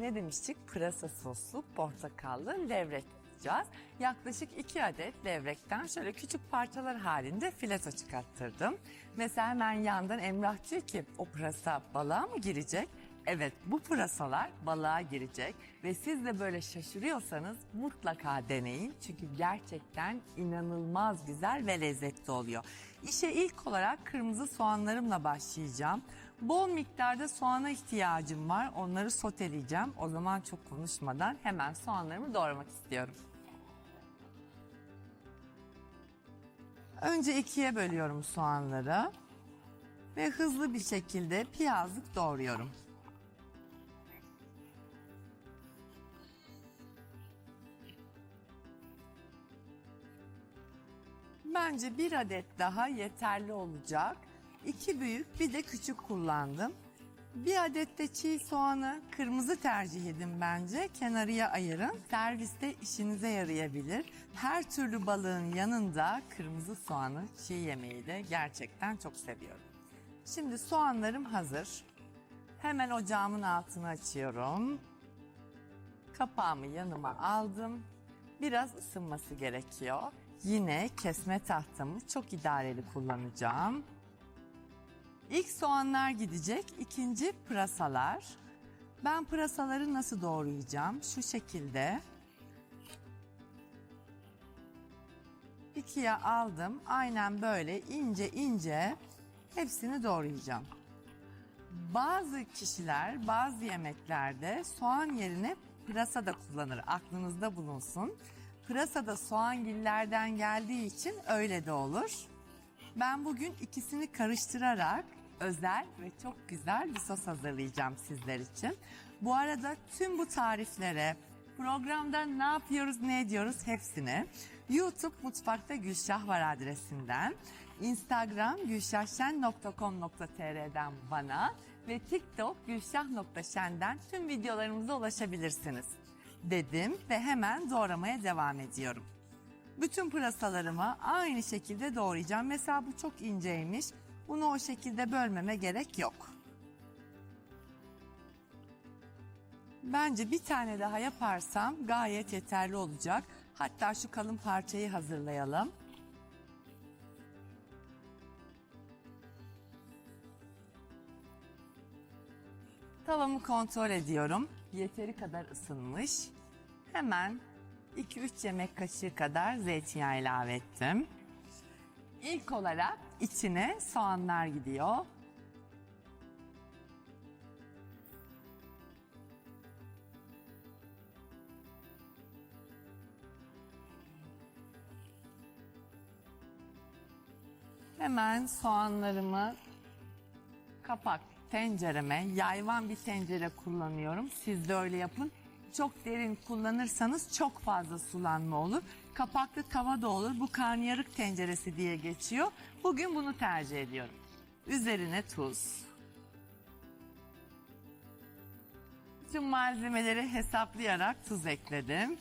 ne demiştik? Pırasa soslu portakallı levrek yapacağız. Yaklaşık 2 adet levrekten şöyle küçük parçalar halinde fileto çıkarttırdım. Mesela hemen yandan Emrah diyor ki o pırasa balığa mı girecek? Evet bu pırasalar balığa girecek ve siz de böyle şaşırıyorsanız mutlaka deneyin. Çünkü gerçekten inanılmaz güzel ve lezzetli oluyor. İşe ilk olarak kırmızı soğanlarımla başlayacağım. Bol miktarda soğana ihtiyacım var. Onları soteleyeceğim. O zaman çok konuşmadan hemen soğanlarımı doğramak istiyorum. Önce ikiye bölüyorum soğanları ve hızlı bir şekilde piyazlık doğruyorum. Bence bir adet daha yeterli olacak. İki büyük bir de küçük kullandım. Bir adet de çiğ soğanı kırmızı tercih edin bence. Kenarıya ayırın. Serviste işinize yarayabilir. Her türlü balığın yanında kırmızı soğanı çiğ yemeği de gerçekten çok seviyorum. Şimdi soğanlarım hazır. Hemen ocağımın altını açıyorum. Kapağımı yanıma aldım. Biraz ısınması gerekiyor. Yine kesme tahtamı çok idareli kullanacağım. İlk soğanlar gidecek, ikinci pırasalar. Ben pırasaları nasıl doğrayacağım? Şu şekilde. İkiye aldım. Aynen böyle ince ince hepsini doğrayacağım. Bazı kişiler bazı yemeklerde soğan yerine pırasa da kullanır. Aklınızda bulunsun. Pırasa da soğangillerden geldiği için öyle de olur. Ben bugün ikisini karıştırarak özel ve çok güzel bir sos hazırlayacağım sizler için. Bu arada tüm bu tariflere, programda ne yapıyoruz, ne ediyoruz hepsini YouTube Mutfakta Gülşah var adresinden, Instagram gülşahşen.com.tr'den bana ve TikTok gülşah.şen'den tüm videolarımıza ulaşabilirsiniz dedim ve hemen doğramaya devam ediyorum. Bütün pırasalarımı aynı şekilde doğrayacağım. Mesela bu çok inceymiş. Bunu o şekilde bölmeme gerek yok. Bence bir tane daha yaparsam gayet yeterli olacak. Hatta şu kalın parçayı hazırlayalım. Tavamı kontrol ediyorum. Yeteri kadar ısınmış. Hemen 2-3 yemek kaşığı kadar zeytinyağı ilave ettim. İlk olarak içine soğanlar gidiyor. Hemen soğanlarımı kapak tencereme, yayvan bir tencere kullanıyorum. Siz de öyle yapın. Çok derin kullanırsanız çok fazla sulanma olur. Kapaklı tava da olur. Bu karnıyarık tenceresi diye geçiyor. Bugün bunu tercih ediyorum. Üzerine tuz. Tüm malzemeleri hesaplayarak tuz ekledim.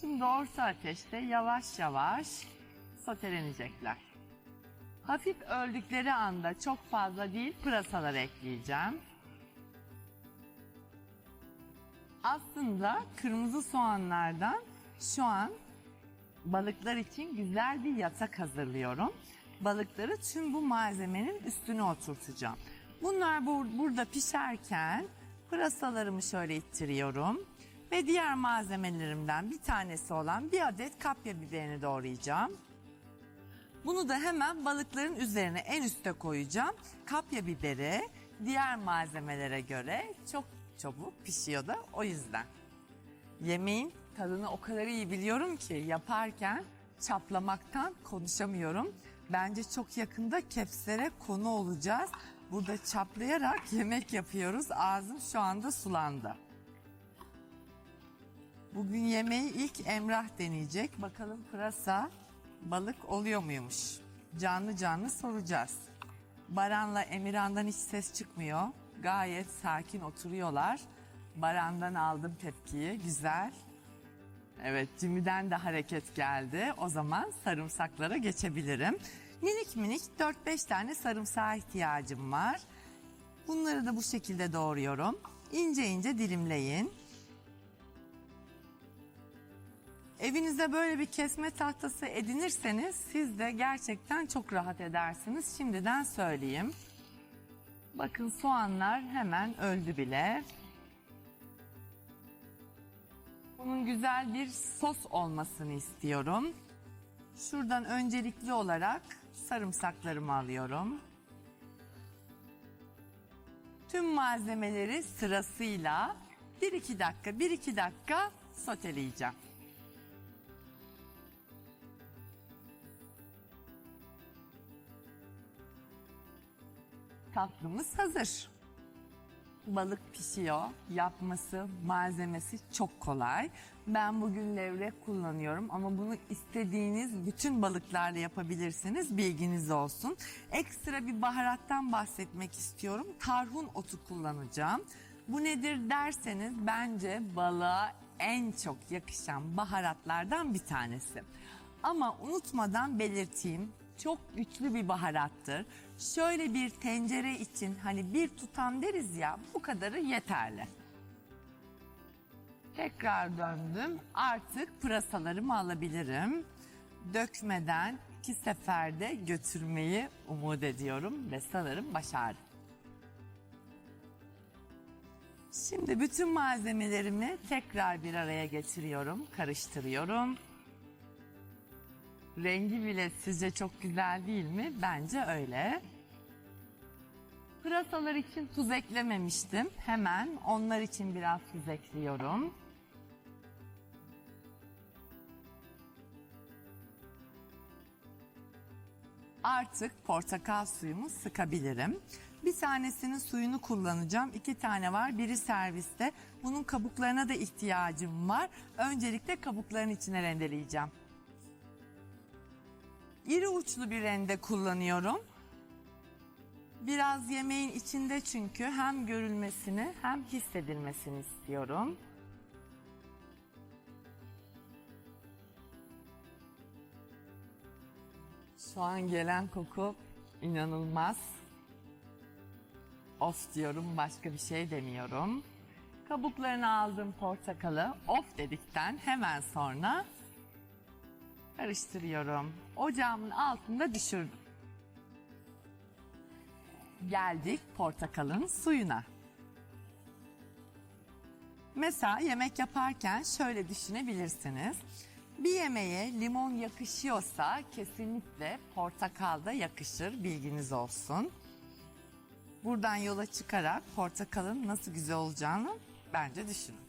Şimdi orta ateşte yavaş yavaş sotelenecekler. Hafif öldükleri anda çok fazla değil pırasalar ekleyeceğim. Aslında kırmızı soğanlardan şu an balıklar için güzel bir yatak hazırlıyorum. Balıkları tüm bu malzemenin üstüne oturtacağım. Bunlar bur- burada pişerken pırasalarımı şöyle ittiriyorum. Ve diğer malzemelerimden bir tanesi olan bir adet kapya biberini doğrayacağım. Bunu da hemen balıkların üzerine en üste koyacağım. Kapya biberi diğer malzemelere göre çok çabuk pişiyor da o yüzden. Yemeğin tadını o kadar iyi biliyorum ki yaparken çaplamaktan konuşamıyorum. Bence çok yakında kepslere konu olacağız. Burada çaplayarak yemek yapıyoruz. Ağzım şu anda sulandı. Bugün yemeği ilk Emrah deneyecek. Bakalım pırasa balık oluyor muymuş? Canlı canlı soracağız. Baran'la Emirhan'dan hiç ses çıkmıyor. Gayet sakin oturuyorlar. Baran'dan aldım tepkiyi. Güzel. Evet, Jimmy'den de hareket geldi. O zaman sarımsaklara geçebilirim. Minik minik 4-5 tane sarımsağa ihtiyacım var. Bunları da bu şekilde doğruyorum. İnce ince dilimleyin. Evinizde böyle bir kesme tahtası edinirseniz siz de gerçekten çok rahat edersiniz. Şimdiden söyleyeyim. Bakın soğanlar hemen öldü bile. Bunun güzel bir sos olmasını istiyorum. Şuradan öncelikli olarak sarımsaklarımı alıyorum. Tüm malzemeleri sırasıyla 1-2 dakika 1-2 dakika soteleyeceğim. Tatlımız hazır. Balık pişiyor. Yapması, malzemesi çok kolay. Ben bugün levrek kullanıyorum ama bunu istediğiniz bütün balıklarla yapabilirsiniz. Bilginiz olsun. Ekstra bir baharattan bahsetmek istiyorum. Tarhun otu kullanacağım. Bu nedir derseniz bence balığa en çok yakışan baharatlardan bir tanesi. Ama unutmadan belirteyim çok güçlü bir baharattır. Şöyle bir tencere için hani bir tutam deriz ya bu kadarı yeterli. Tekrar döndüm. Artık pırasalarımı alabilirim. Dökmeden iki seferde götürmeyi umut ediyorum ve sanırım başardım. Şimdi bütün malzemelerimi tekrar bir araya getiriyorum, karıştırıyorum. Rengi bile sizce çok güzel değil mi? Bence öyle. Pırasalar için tuz eklememiştim. Hemen onlar için biraz tuz ekliyorum. Artık portakal suyumu sıkabilirim. Bir tanesinin suyunu kullanacağım. İki tane var. Biri serviste. Bunun kabuklarına da ihtiyacım var. Öncelikle kabukların içine rendeleyeceğim. İri uçlu bir rende kullanıyorum. Biraz yemeğin içinde çünkü hem görülmesini hem hissedilmesini istiyorum. Şu an gelen koku inanılmaz. Of diyorum başka bir şey demiyorum. Kabuklarını aldım portakalı. Of dedikten hemen sonra karıştırıyorum. Ocağımın altında düşürdüm. Geldik portakalın suyuna. Mesela yemek yaparken şöyle düşünebilirsiniz. Bir yemeğe limon yakışıyorsa kesinlikle portakal da yakışır bilginiz olsun. Buradan yola çıkarak portakalın nasıl güzel olacağını bence düşünün.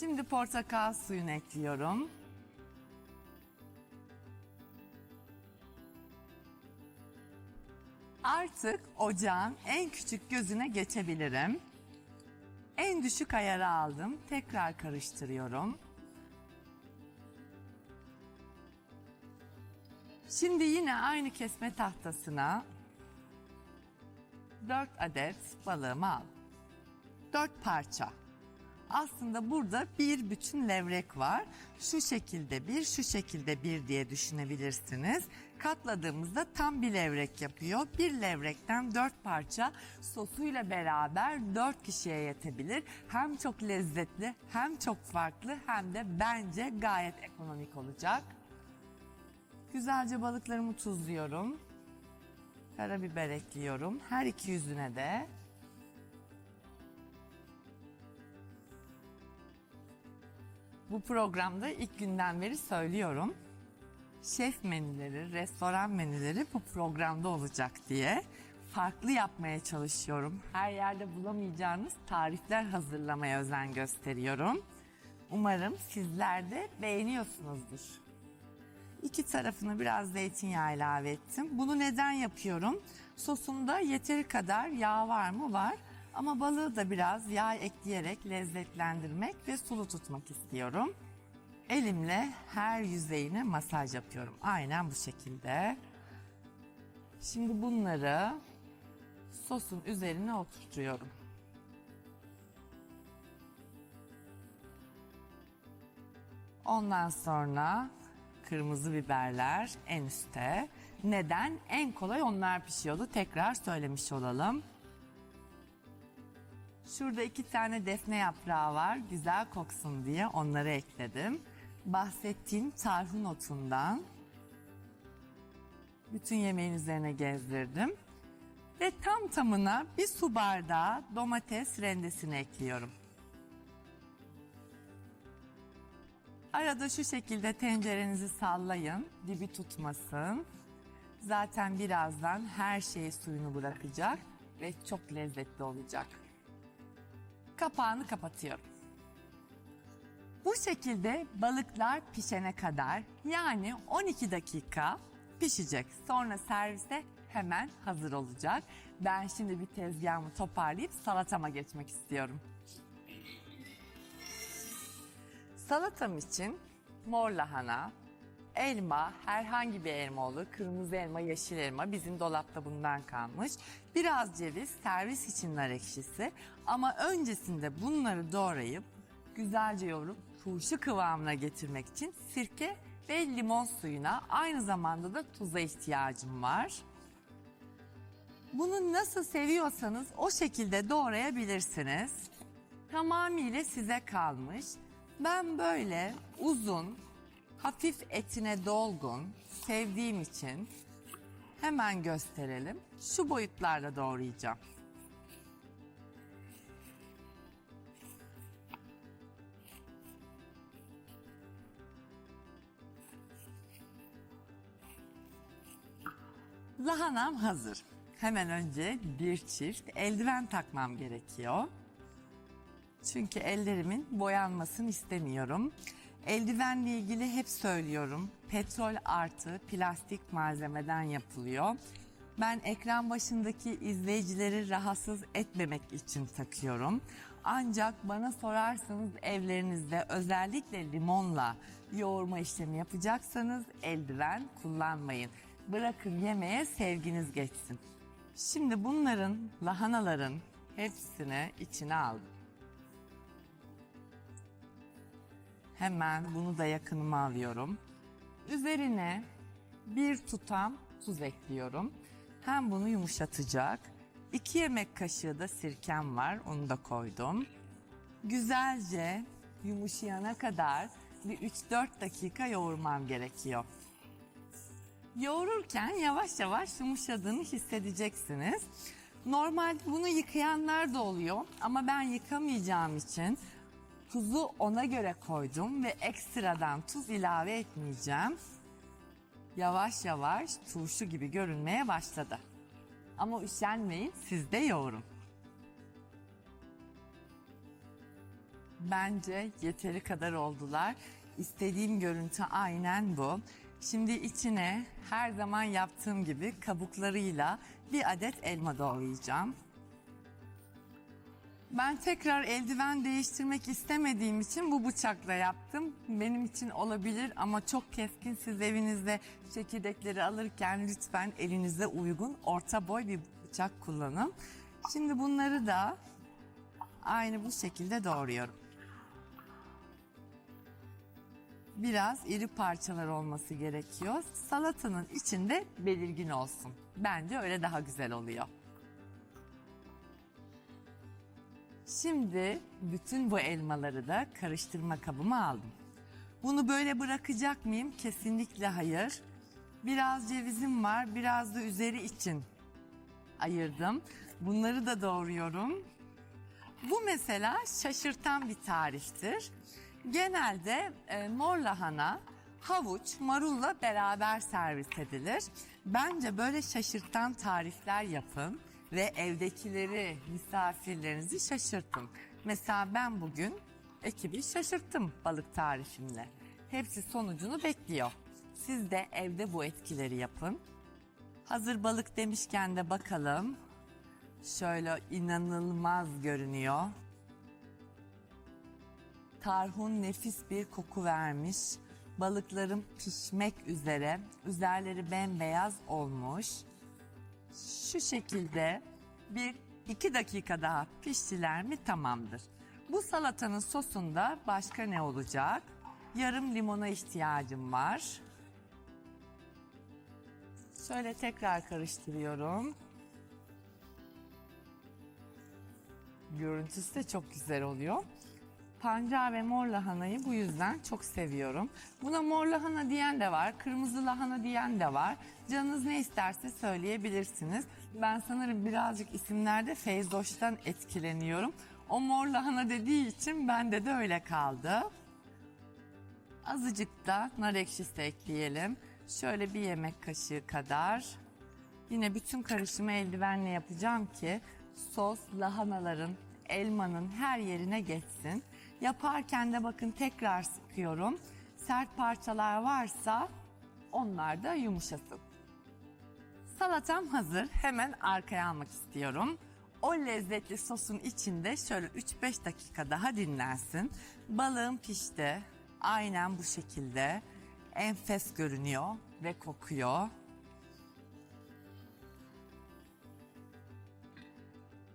Şimdi portakal suyunu ekliyorum. Artık ocağın en küçük gözüne geçebilirim. En düşük ayara aldım. Tekrar karıştırıyorum. Şimdi yine aynı kesme tahtasına 4 adet balığımı al. 4 parça. Aslında burada bir bütün levrek var. Şu şekilde bir, şu şekilde bir diye düşünebilirsiniz. Katladığımızda tam bir levrek yapıyor. Bir levrekten dört parça sosuyla beraber dört kişiye yetebilir. Hem çok lezzetli, hem çok farklı, hem de bence gayet ekonomik olacak. Güzelce balıklarımı tuzluyorum. Karabiber ekliyorum. Her iki yüzüne de. Bu programda ilk günden beri söylüyorum. Şef menüleri, restoran menüleri bu programda olacak diye farklı yapmaya çalışıyorum. Her yerde bulamayacağınız tarifler hazırlamaya özen gösteriyorum. Umarım sizler de beğeniyorsunuzdur. İki tarafını biraz zeytinyağı ilave ettim. Bunu neden yapıyorum? Sosumda yeteri kadar yağ var mı? Var. Ama balığı da biraz yağ ekleyerek lezzetlendirmek ve sulu tutmak istiyorum. Elimle her yüzeyine masaj yapıyorum. Aynen bu şekilde. Şimdi bunları sosun üzerine oturtuyorum. Ondan sonra kırmızı biberler en üstte. Neden? En kolay onlar pişiyordu. Tekrar söylemiş olalım. Şurada iki tane defne yaprağı var. Güzel koksun diye onları ekledim. Bahsettiğim tarhun otundan bütün yemeğin üzerine gezdirdim. Ve tam tamına bir su bardağı domates rendesini ekliyorum. Arada şu şekilde tencerenizi sallayın, dibi tutmasın. Zaten birazdan her şey suyunu bırakacak ve çok lezzetli olacak. Kapağını kapatıyorum. Bu şekilde balıklar pişene kadar yani 12 dakika pişecek. Sonra servise hemen hazır olacak. Ben şimdi bir tezgahımı toparlayıp salatama geçmek istiyorum. Salatam için mor lahana, elma, herhangi bir elma olur. Kırmızı elma, yeşil elma bizim dolapta bundan kalmış. Biraz ceviz, servis için nar ekşisi. Ama öncesinde bunları doğrayıp güzelce yoğurup turşu kıvamına getirmek için sirke ve limon suyuna aynı zamanda da tuza ihtiyacım var. Bunu nasıl seviyorsanız o şekilde doğrayabilirsiniz. Tamamıyla size kalmış. Ben böyle uzun, hafif etine dolgun sevdiğim için hemen gösterelim. Şu boyutlarda doğrayacağım. Lahanam hazır. Hemen önce bir çift eldiven takmam gerekiyor. Çünkü ellerimin boyanmasını istemiyorum. Eldivenle ilgili hep söylüyorum. Petrol artı plastik malzemeden yapılıyor. Ben ekran başındaki izleyicileri rahatsız etmemek için takıyorum. Ancak bana sorarsanız evlerinizde özellikle limonla yoğurma işlemi yapacaksanız eldiven kullanmayın. Bırakın yemeğe sevginiz geçsin. Şimdi bunların, lahanaların hepsini içine aldım. Hemen bunu da yakınıma alıyorum. Üzerine bir tutam tuz ekliyorum. Hem bunu yumuşatacak. 2 yemek kaşığı da sirkem var. Onu da koydum. Güzelce yumuşayana kadar bir 3-4 dakika yoğurmam gerekiyor. Yoğururken yavaş yavaş yumuşadığını hissedeceksiniz. Normalde bunu yıkayanlar da oluyor ama ben yıkamayacağım için tuzu ona göre koydum ve ekstradan tuz ilave etmeyeceğim. Yavaş yavaş turşu gibi görünmeye başladı. Ama üşenmeyin siz de yoğurun. Bence yeteri kadar oldular. İstediğim görüntü aynen bu. Şimdi içine her zaman yaptığım gibi kabuklarıyla bir adet elma doğrayacağım. Ben tekrar eldiven değiştirmek istemediğim için bu bıçakla yaptım. Benim için olabilir ama çok keskin. Siz evinizde çekirdekleri alırken lütfen elinize uygun orta boy bir bıçak kullanın. Şimdi bunları da aynı bu şekilde doğruyorum. Biraz iri parçalar olması gerekiyor. Salatanın içinde belirgin olsun. Bence öyle daha güzel oluyor. Şimdi bütün bu elmaları da karıştırma kabıma aldım. Bunu böyle bırakacak mıyım? Kesinlikle hayır. Biraz cevizim var, biraz da üzeri için ayırdım. Bunları da doğruyorum. Bu mesela şaşırtan bir tariftir. Genelde e, mor lahana, havuç, marulla beraber servis edilir. Bence böyle şaşırtan tarifler yapın ve evdekileri, misafirlerinizi şaşırtın. Mesela ben bugün ekibi şaşırttım balık tarifimle. Hepsi sonucunu bekliyor. Siz de evde bu etkileri yapın. Hazır balık demişken de bakalım. Şöyle inanılmaz görünüyor. Tarhun nefis bir koku vermiş. Balıklarım pişmek üzere. Üzerleri bembeyaz olmuş. Şu şekilde bir iki dakika daha piştiler mi tamamdır. Bu salatanın sosunda başka ne olacak? Yarım limona ihtiyacım var. Şöyle tekrar karıştırıyorum. Görüntüsü de çok güzel oluyor. Pancar ve mor lahanayı bu yüzden çok seviyorum. Buna mor lahana diyen de var, kırmızı lahana diyen de var. Canınız ne isterse söyleyebilirsiniz. Ben sanırım birazcık isimlerde Feyzoş'tan etkileniyorum. O mor lahana dediği için bende de öyle kaldı. Azıcık da nar ekşisi ekleyelim. Şöyle bir yemek kaşığı kadar. Yine bütün karışımı eldivenle yapacağım ki sos lahanaların, elmanın her yerine geçsin. Yaparken de bakın tekrar sıkıyorum. Sert parçalar varsa onlar da yumuşasın. Salatam hazır. Hemen arkaya almak istiyorum. O lezzetli sosun içinde şöyle 3-5 dakika daha dinlensin. Balığım pişti. Aynen bu şekilde. Enfes görünüyor ve kokuyor.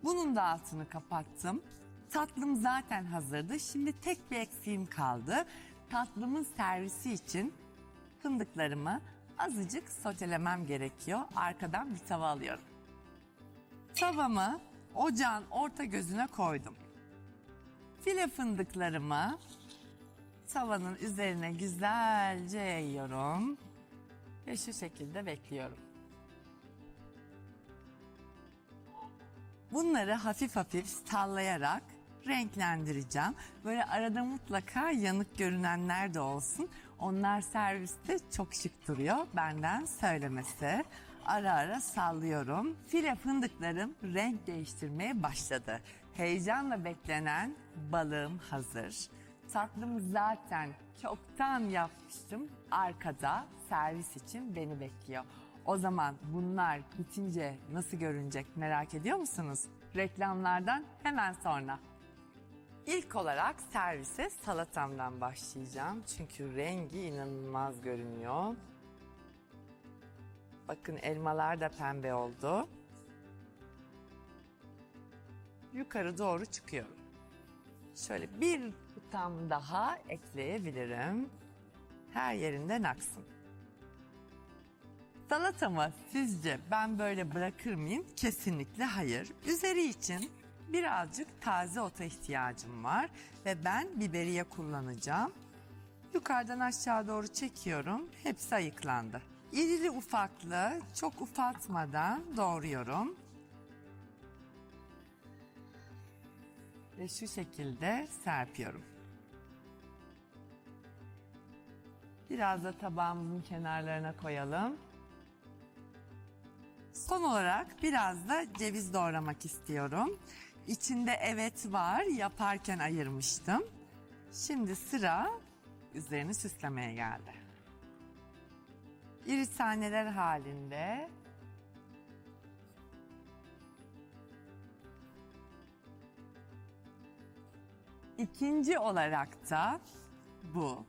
Bunun da altını kapattım. Tatlım zaten hazırdı. Şimdi tek bir eksiğim kaldı. Tatlımın servisi için fındıklarımı azıcık sotelemem gerekiyor. Arkadan bir tava alıyorum. Tavamı ocağın orta gözüne koydum. File fındıklarımı tavanın üzerine güzelce yayıyorum. Ve şu şekilde bekliyorum. Bunları hafif hafif sallayarak renklendireceğim. Böyle arada mutlaka yanık görünenler de olsun. Onlar serviste çok şık duruyor. Benden söylemesi. Ara ara sallıyorum. File fındıklarım renk değiştirmeye başladı. Heyecanla beklenen balığım hazır. Tatlımı zaten çoktan yapmıştım. Arkada servis için beni bekliyor. O zaman bunlar bitince nasıl görünecek merak ediyor musunuz? Reklamlardan hemen sonra. İlk olarak servise salatamdan başlayacağım. Çünkü rengi inanılmaz görünüyor. Bakın elmalar da pembe oldu. Yukarı doğru çıkıyorum. Şöyle bir tutam daha ekleyebilirim. Her yerinden aksın. Salatamı sizce ben böyle bırakır mıyım? Kesinlikle hayır. Üzeri için birazcık taze ota ihtiyacım var ve ben biberiye kullanacağım. Yukarıdan aşağı doğru çekiyorum. Hepsi ayıklandı. İrili ufaklı, çok ufaltmadan doğruyorum. Ve şu şekilde serpiyorum. Biraz da tabağımızın kenarlarına koyalım. Son olarak biraz da ceviz doğramak istiyorum. İçinde evet var, yaparken ayırmıştım. Şimdi sıra üzerini süslemeye geldi. İri taneler halinde İkinci olarak da bu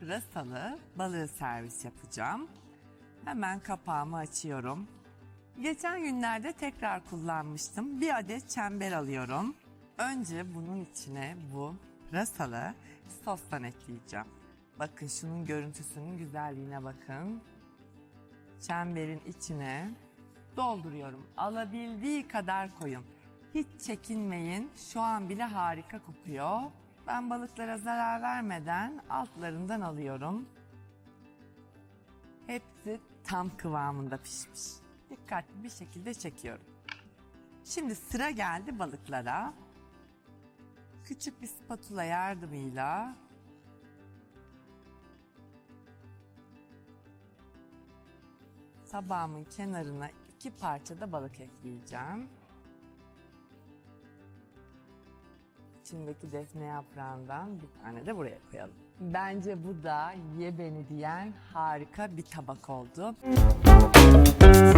pırasalı balığı servis yapacağım. Hemen kapağımı açıyorum. Geçen günlerde tekrar kullanmıştım. Bir adet çember alıyorum. Önce bunun içine bu pırasalı sostan ekleyeceğim. Bakın şunun görüntüsünün güzelliğine bakın. Çemberin içine dolduruyorum. Alabildiği kadar koyun. Hiç çekinmeyin. Şu an bile harika kokuyor. Ben balıklara zarar vermeden altlarından alıyorum. Hepsi tam kıvamında pişmiş. Dikkatli bir şekilde çekiyorum. Şimdi sıra geldi balıklara. Küçük bir spatula yardımıyla tabağımın kenarına iki parça da balık ekleyeceğim. İçindeki defne yaprağından bir tane de buraya koyalım. Bence bu da ye beni diyen harika bir tabak oldu. Thank